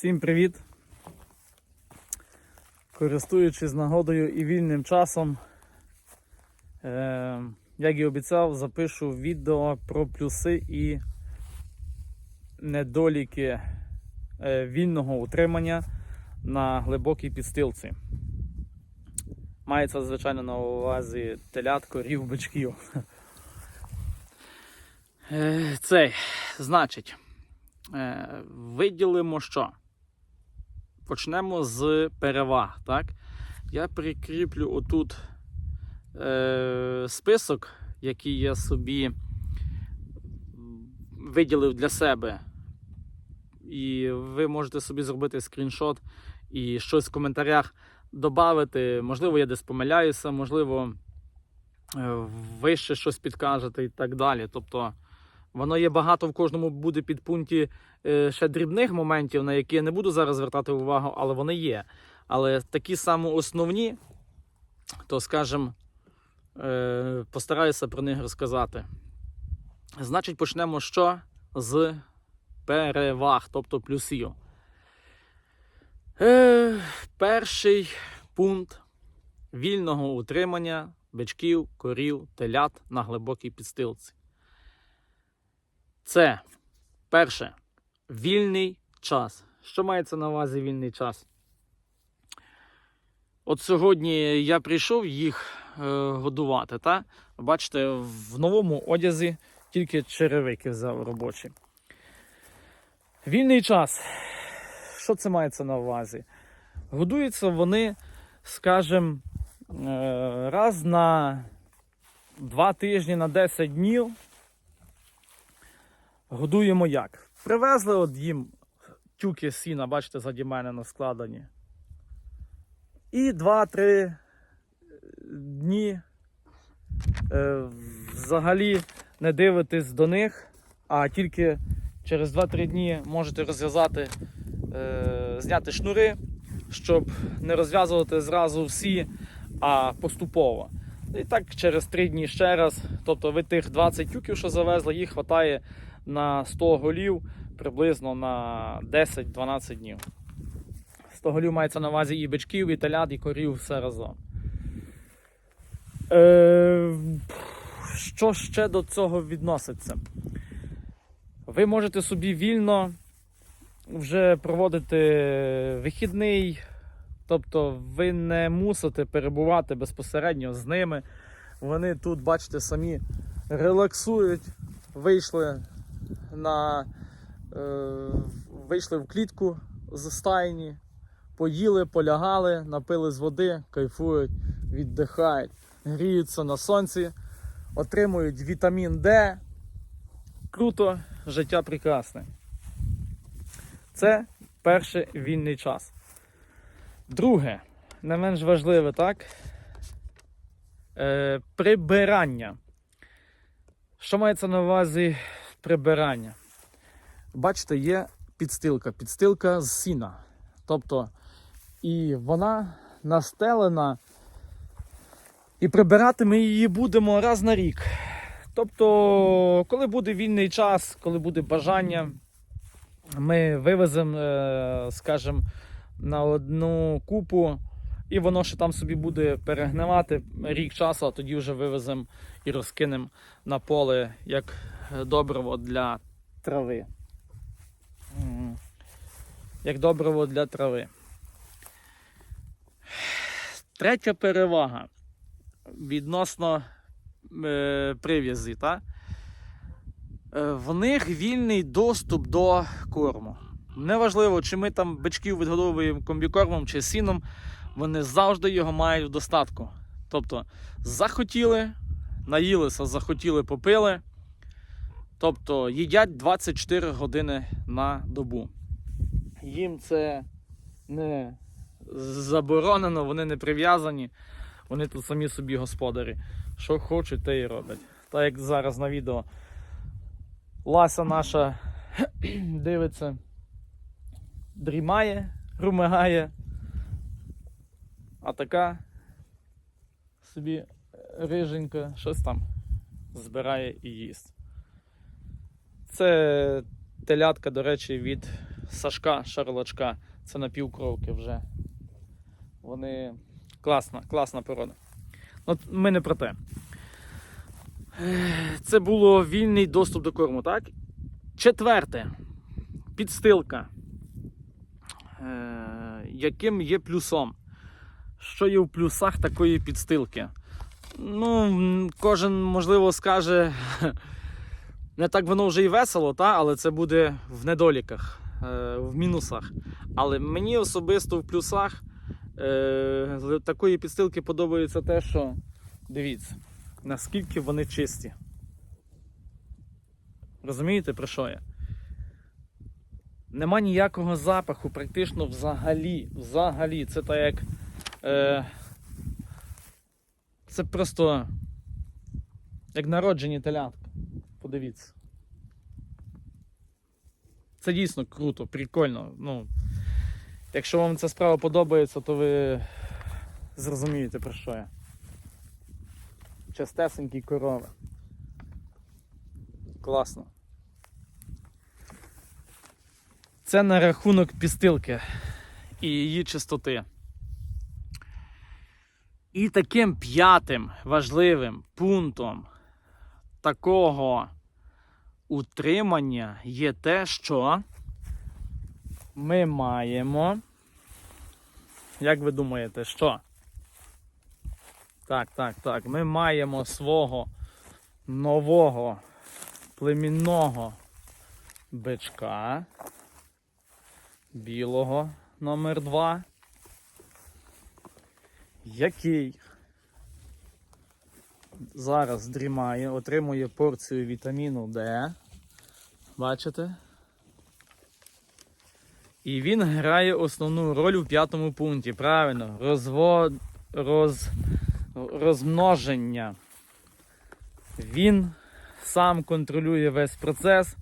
Всім привіт! Користуючись нагодою і вільним часом, е, як і обіцяв, запишу відео про плюси і недоліки е, вільного утримання на глибокій підстилці. Мається, звичайно, на увазі телят, корів, бичків. Е, Цей, значить, е, виділимо що? Почнемо з переваг. Так? Я прикріплю отут е, список, який я собі виділив для себе. І ви можете собі зробити скріншот і щось в коментарях додати. Можливо, я десь помиляюся, можливо, е, ви ще щось підкажете і так далі. Тобто, воно є багато в кожному буде підпункті е, ще дрібних моментів, на які я не буду зараз звертати увагу, але вони є. Але такі самі основні, то скажімо, е, постараюся про них розказати. Значить, почнемо що з переваг, тобто плюсів. Е, перший пункт вільного утримання бичків, корів, телят на глибокій підстилці. Це перше вільний час. Що мається на увазі вільний час? От сьогодні я прийшов їх е, годувати. Та? Бачите, в новому одязі тільки черевики взяв робочі. Вільний час. Що це мається на увазі? Годуються вони, скажімо, е, раз на два тижні на 10 днів. Годуємо як? Привезли от їм тюки сіна, бачите, заді мене на складені. І 2-3 дні е, взагалі не дивитесь до них, а тільки через 2-3 дні можете розв'язати, е, зняти шнури, щоб не розв'язувати зразу всі, а поступово. І так через 3 дні ще раз. Тобто ви тих 20 тюків, що завезли, їх вистачає на 100 голів приблизно на 10-12 днів. 100 голів мається на увазі і бичків, і телят, і корів все разом. Е, що ще до цього відноситься? Ви можете собі вільно вже проводити вихідний, тобто ви не мусите перебувати безпосередньо з ними. Вони тут, бачите, самі релаксують, вийшли на е, вийшли в клітку з стайні, поїли, полягали, напили з води, кайфують, віддихають, гріються на сонці, отримують вітамін Д. Круто, життя прекрасне. Це перший вільний час. Друге, не менш важливе, так? Е, прибирання. Що мається на увазі прибирання? Бачите, є підстилка, підстилка з сіна. Тобто, і вона настелена, і прибирати ми її будемо раз на рік. Тобто, коли буде вільний час, коли буде бажання, ми вивеземо, е, скажімо, на одну купу, і воно ще там собі буде перегнивати рік часу, а тоді вже вивеземо і розкинемо на поле як добриво для трави. Як добриво для трави. Третя перевага відносно е, прив'язі. Та? Е, в них вільний доступ до корму. Неважливо, чи ми там бичків відгодовуємо комбікормом чи сіном, вони завжди його мають в достатку. Тобто, захотіли, наїлися, захотіли, попили. Тобто їдять 24 години на добу. Їм це не заборонено, вони не прив'язані, вони тут самі собі господарі. Що хочуть, те і роблять. Так як зараз на відео Лася наша дивиться, дрімає, румигає, а така собі риженька щось там збирає і їсть. Це телятка, до речі, від Сашка Шарлачка. Це напівкровки вже. Вони класна, класна порода. От ми не про те. Це було вільний доступ до корму, так? Четверте. Підстилка. Е, яким є плюсом? Що є в плюсах такої підстилки? Ну, кожен, можливо, скаже, не так воно вже і весело, та? але це буде в недоліках, е, в мінусах. Але мені особисто в плюсах е, з такої підстилки подобається те, що дивіться, наскільки вони чисті. Розумієте, про що я? Нема ніякого запаху, практично взагалі. Взагалі, це так як. Е, це просто як народжені телятка. Подивіться. Це дійсно круто, прикольно. Ну, якщо вам ця справа подобається, то ви зрозумієте про що я. Частесенькі корови. Класно. Це на рахунок пістилки і її чистоти. І таким п'ятим важливим пунктом такого утримання є те, що ми маємо. Як ви думаєте, що? Так, так, так. Ми маємо свого нового племінного бичка білого номер 2 який зараз дрімає, отримує порцію вітаміну Д. Бачите? І він грає основну роль у п'ятому пункті. Правильно, розвод... роз... розмноження. Він сам контролює весь процес.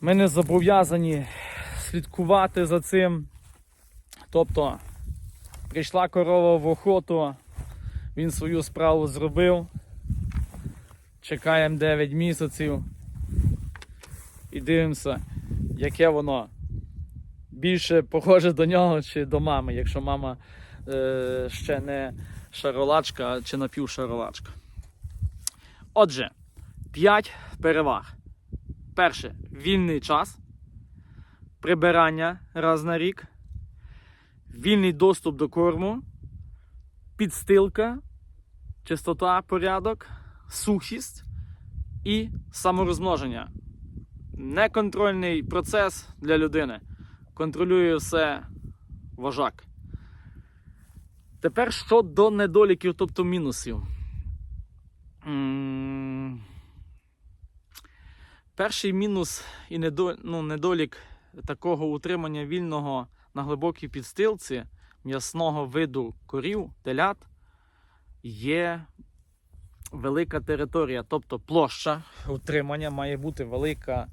Ми не зобов'язані слідкувати за цим. Тобто, прийшла корова в охоту, він свою справу зробив. Чекаємо 9 місяців і дивимося, яке воно більше похоже до нього чи до мами, якщо мама е, ще не шаролачка чи напівшаролачка. Отже, 5 переваг. Перше вільний час, прибирання раз на рік, вільний доступ до корму, підстилка, чистота, порядок, сухість і саморозмноження. Неконтрольний процес для людини. Контролює все вожак. Тепер щодо недоліків, тобто мінусів. Перший мінус і ну, недолік такого утримання вільного на глибокій підстилці м'ясного виду корів, телят є велика територія, тобто площа утримання має бути велика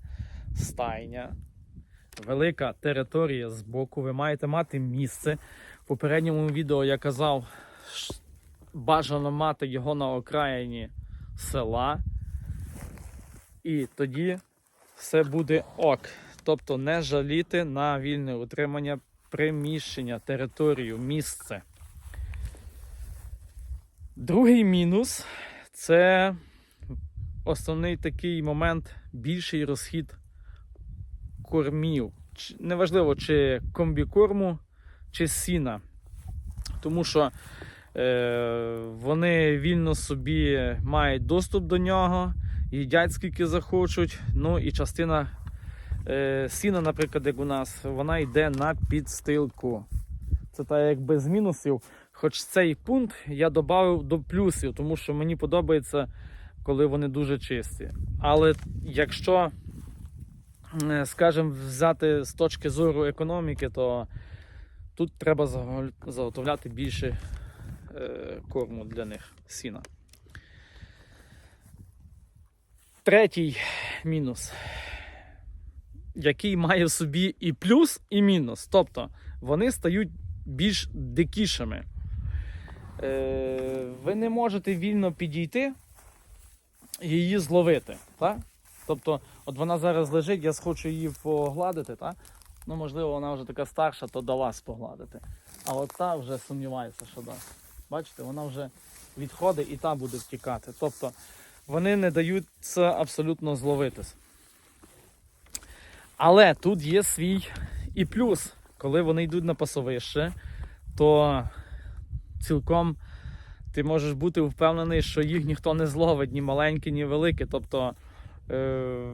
стайня, велика територія з боку. Ви маєте мати місце. В попередньому відео я казав, бажано мати його на окраїні села. І тоді все буде ок. Тобто не жаліти на вільне утримання приміщення, територію, місце. Другий мінус це основний такий момент більший розхід кормів. Неважливо, чи комбікорму, чи сіна. Тому що е, вони вільно собі мають доступ до нього, їдять скільки захочуть. Ну і частина е, сіна, наприклад, як у нас, вона йде на підстилку. Це так як без мінусів. Хоч цей пункт я додав до плюсів, тому що мені подобається, коли вони дуже чисті. Але якщо, е, скажімо, взяти з точки зору економіки, то тут треба заготовляти більше е, корму для них сіна. Третій мінус, який має в собі і плюс, і мінус. Тобто вони стають більш дикішими. Е, ви не можете вільно підійти її зловити. Так? Тобто, от вона зараз лежить, я схочу її погладити, так? Ну, можливо, вона вже така старша, то до вас погладити. А от та вже сумнівається, що дасть. Бачите, вона вже відходить і та буде втікати. Тобто вони не даються абсолютно зловитись. Але тут є свій і плюс. Коли вони йдуть на пасовище, то цілком ти можеш бути впевнений, що їх ніхто не зловить, ні маленькі, ні великі. Тобто, е,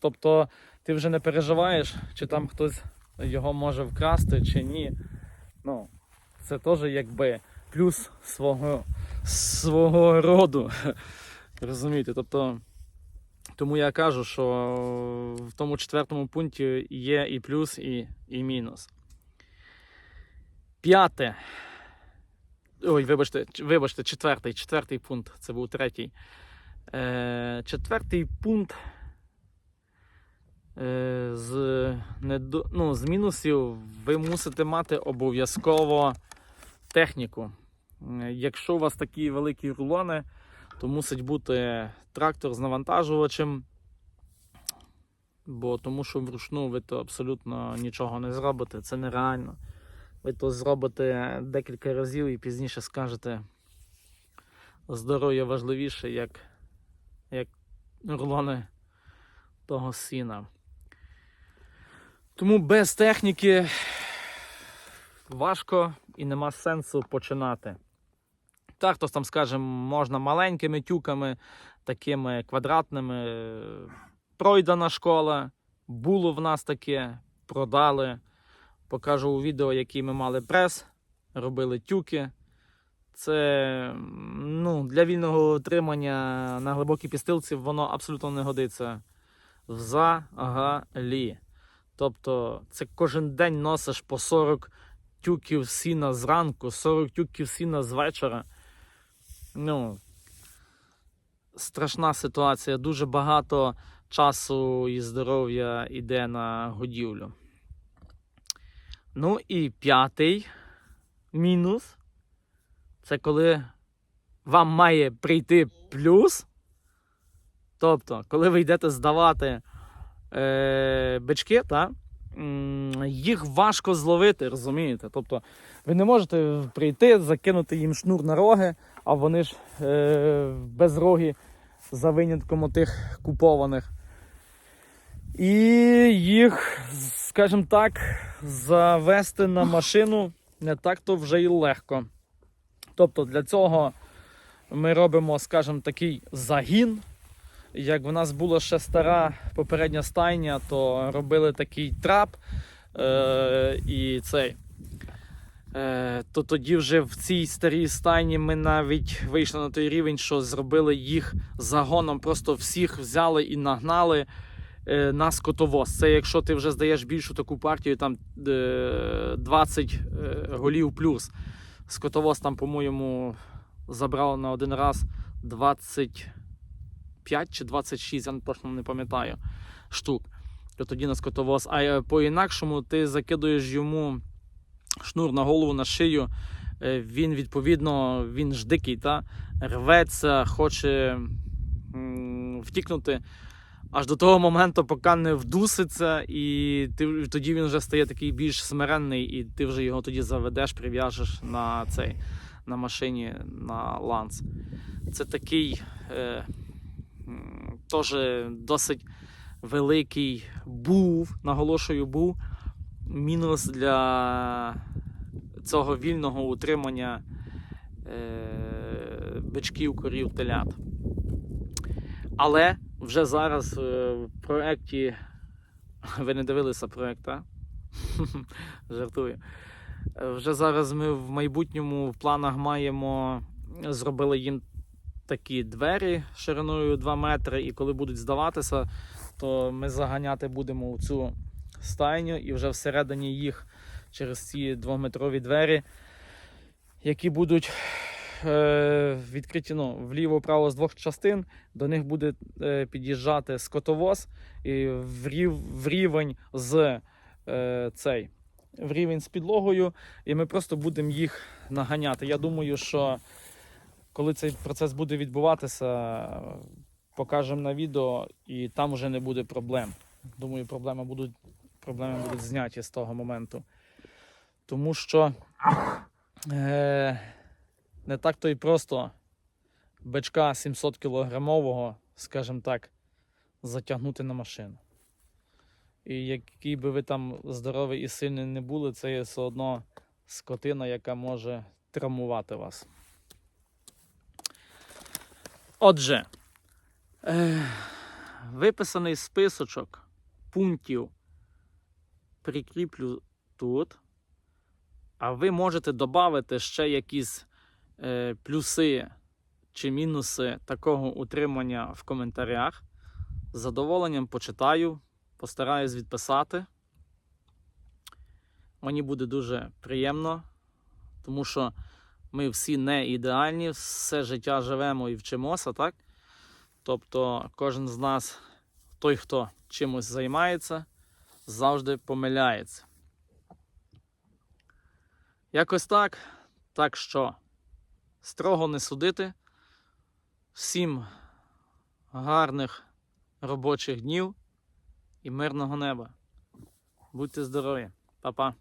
тобто ти вже не переживаєш, чи там хтось його може вкрасти, чи ні. Ну, це теж якби плюс свого, свого роду. Розумієте? Тобто, тому я кажу, що в тому четвертому пункті є і плюс, і, і мінус. П'яте. Ой, вибачте, вибачте, четвертий, четвертий пункт, це був третій. Е, четвертий пункт. Е, з, недо, ну, з мінусів ви мусите мати обов'язково техніку. Е, Якщо у вас такі великі рулони, то мусить бути трактор з навантажувачем, бо тому що вручну ви то абсолютно нічого не зробите, це нереально. Ви то зробите декілька разів і пізніше скажете здоров'я важливіше, як, як рулони того сіна. Тому без техніки важко і нема сенсу починати. Так, хтось там скаже, можна маленькими тюками, такими квадратними. Пройдена школа, було в нас таке, продали. Покажу у відео, який ми мали прес, робили тюки. Це ну, для вільного утримання на глибокій підстилці воно абсолютно не годиться. Взагалі. Тобто, це кожен день носиш по 40 тюків сіна зранку, 40 тюків сіна з вечора. Ну, страшна ситуація. Дуже багато часу і здоров'я йде на годівлю. Ну і п'ятий мінус це коли вам має прийти плюс. Тобто, коли ви йдете здавати е, бички, та, їх важко зловити, розумієте? Тобто, ви не можете прийти, закинути їм шнур на роги, а вони ж е, без роги за винятком тих купованих. І їх, скажімо так, завести на машину не так-то вже й легко. Тобто для цього ми робимо, скажімо, такий загін. Як в нас була ще стара попередня стайня, то робили такий трап е- і цей. Е, то тоді вже в цій старій стайні ми навіть вийшли на той рівень, що зробили їх загоном, просто всіх взяли і нагнали на скотовоз. Це якщо ти вже здаєш більшу таку партію, там е, 20 е, голів плюс. Скотовоз там, по-моєму, забрав на один раз 25 чи 26, я точно не пам'ятаю штук. То тоді на скотовоз. А е, по-інакшому ти закидуєш йому шнур на голову, на шию. е, Він відповідно він ж дикий, та? рветься, хоче втікнути аж до того моменту, поки не вдуситься, і ти, тоді він вже стає такий більш смиренний, і ти вже його тоді заведеш, прив'яжеш на цей на машині на ланц. Це такий е, теж досить великий був, наголошую, був мінус для цього вільного утримання е, бичків, корів, телят. Але вже зараз е, в проєкті. Ви не дивилися проєкт, так? Жартую. Вже зараз ми в майбутньому в планах маємо зробили їм такі двері шириною 2 метри, і коли будуть здаватися, то ми заганяти будемо у цю стайню і вже всередині їх через ці двометрові двері, які будуть відкриті ну, вліво-право з двох частин. До них буде е, під'їжджати скотовоз і в, рів, в рівень з е, цей. В рівень з підлогою, і ми просто будемо їх наганяти. Я думаю, що коли цей процес буде відбуватися, покажемо на відео, і там вже не буде проблем. Думаю, проблеми будуть, проблеми будуть зняті з того моменту. Тому що е, не так то й просто бичка 700 кілограмового, скажімо так, затягнути на машину. І який би ви там здоровий і сильний не були, це є все одно скотина, яка може травмувати вас. Отже, виписаний списочок пунктів прикріплю тут. А ви можете додати ще якісь плюси чи мінуси такого утримання в коментарях. З задоволенням почитаю, постараюсь відписати. Мені буде дуже приємно, тому що ми всі не ідеальні, все життя живемо і вчимося, так? Тобто кожен з нас, той, хто чимось займається, завжди помиляється. Якось так. Так що строго не судити. Всім гарних робочих днів і мирного неба. Будьте здорові, Па-па.